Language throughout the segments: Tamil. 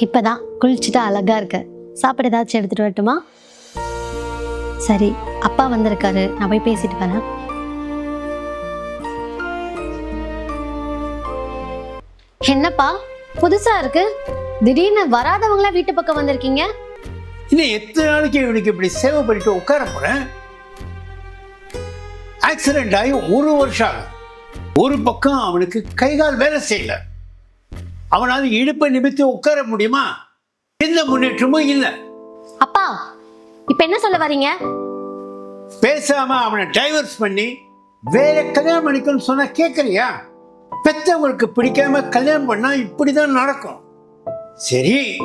இப்பதான் குளிச்சுட்டு அழகா இருக்க. சாப்பாடு ஏதாச்சும் எடுத்துட்டு வரட்டுமா? சரி அப்பா வந்திருக்காரு. நான் போய் பேசிட்டு வரேன். என்னப்பா? புதுசா இருக்கு. திடீர்னு வராதவங்களா வீட்டு பக்கம் வந்திருக்கீங்க? இன்னும் எத்தனை நாளைக்கு இவனுக்கு இப்படி சேவை பண்ணிட்டு உட்கார போறேன் ஆக்சிடென்ட் ஆகி ஒரு வருஷம் ஒரு பக்கம் அவனுக்கு கை கால் வேலை செய்யல. அவனால் இடுப்பை நிமித்தி உட்கார முடியுமா? எந்த முன்னேற்றமும் இல்லை. அப்பா இப்ப என்ன சொல்ல வரீங்க பேசாம அவனை டைவர்ஸ் பண்ணி வேற கல்யாணம் பண்ணிக்கணும்னு சொன்னா கேட்கறியா பெத்தவங்களுக்கு பிடிக்காம கல்யாணம் பண்ணா இப்படிதான் நடக்கும். சரி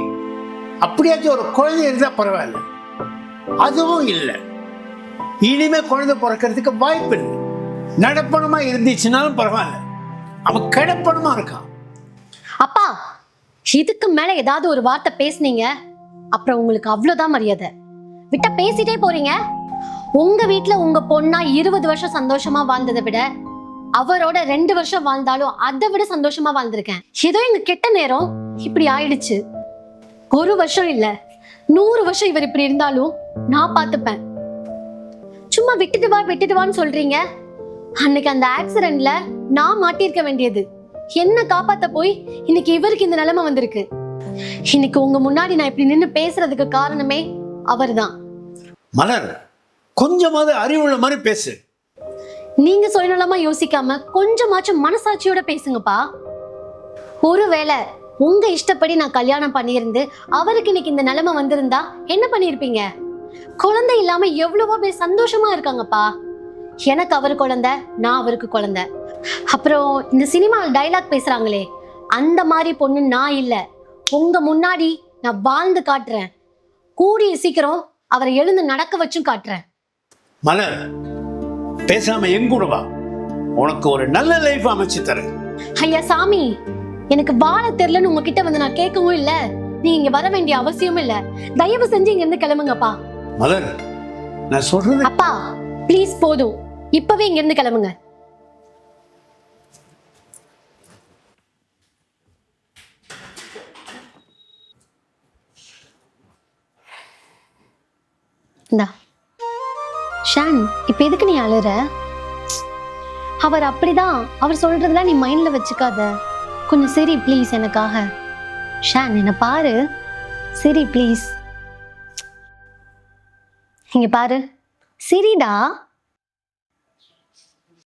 அப்படியாச்சும் ஒரு குழந்தை இருந்தா பரவாயில்ல. அதுவும் இல்லை. இனிமே குழந்தை பிறக்கிறதுக்கு வாய்ப்பு இல்லை. நடப்பணமா இருந்துச்சுனாலும் பரவாயில்ல. அவன் கிடப்பணமா இருக்கான். இதுக்கு மேல ஏதாவது ஒரு வார்த்தை பேசுனீங்க? அப்புறம் உங்களுக்கு அவ்வளவுதான் மரியாதை. விட்டா பேசிட்டே போறீங்க? உங்க வீட்டுல உங்க பொண்ணா இருபது வருஷம் சந்தோஷமா வாழ்ந்ததை விட அவரோட ரெண்டு வருஷம் வாழ்ந்தாலும் அதை விட சந்தோஷமா வாழ்ந்திருக்கேன். ஏதோ எங்க கெட்ட நேரம் இப்படி ஆயிடுச்சு. ஒரு வருஷம் இல்ல நூறு வருஷம் இவர் இப்படி இருந்தாலும் நான் பார்த்துப்பேன். சும்மா விட்டுட்டு வா விட்டுட்டு வான்னு சொல்றீங்க. அன்னைக்கு அந்த ஆக்சிடென்ட்ல நான் மாட்டியிருக்க வேண்டியது. என்ன காப்பாத்த போய்? இன்னைக்கு இவருக்கு இந்த நிலைமை வந்திருக்கு. இன்னைக்கு உங்க முன்னாடி நான் இப்படி நின்னு பேசுறதுக்கு காரணமே அவர்தான். மலர் கொஞ்சமாவது அறிவுள்ள மாதிரி பேசு. நீங்க சுயநலமா யோசிக்காம கொஞ்சமாச்சும் மனசாட்சியோட பேசுங்கப்பா. ஒருவேளை உங்க இஷ்டப்படி நான் கல்யாணம் பண்ணியிருந்து அவருக்கு இன்னைக்கு இந்த நிலைமை வந்திருந்தா என்ன பண்ணியிருப்பீங்க? குழந்தை இல்லாம எவ்வளவோ பேர் சந்தோஷமா இருக்காங்கப்பா. எனக்கு அவர் குழந்தை நான் அவருக்கு குழந்தை. அப்புறம் இந்த சினிமாவில் டைலாக் பேசுறாங்களே அந்த மாதிரி பொண்ணு நான் இல்ல. உங்க முன்னாடி நான் வாழ்ந்து காட்டுறேன். கூடிய சீக்கிரம் அவரை எழுந்து நடக்க வச்சும் காட்டுறேன். மலர் பேசாம எங்கூட வா. உனக்கு ஒரு நல்ல லைஃப் அமைச்சு தரேன். ஐயா சாமி எனக்கு வாழ தெரியலன்னு உங்ககிட்ட வந்து நான் கேட்கவும் இல்ல. நீங்க இங்க வர வேண்டிய அவசியமும் இல்ல. தயவு செஞ்சு இங்க இருந்து கிளம்புங்கப்பா. மலர் நான் சொல்றது அப்பா ப்ளீஸ் போதும். இப்பவே இங்க இருந்து கிளம்புங்க. இந்தா. ஷான் இப்போ எதுக்கு நீ அழுற? அவர் அப்படிதான். அவர் சொல்றதெல்லாம் நீ மைண்ட்ல வச்சுக்காத. கொஞ்சம் சரி ப்ளீஸ் எனக்காக. ஷான் என்ன பாரு. சரி ப்ளீஸ் இங்க பாரு. சரிடா?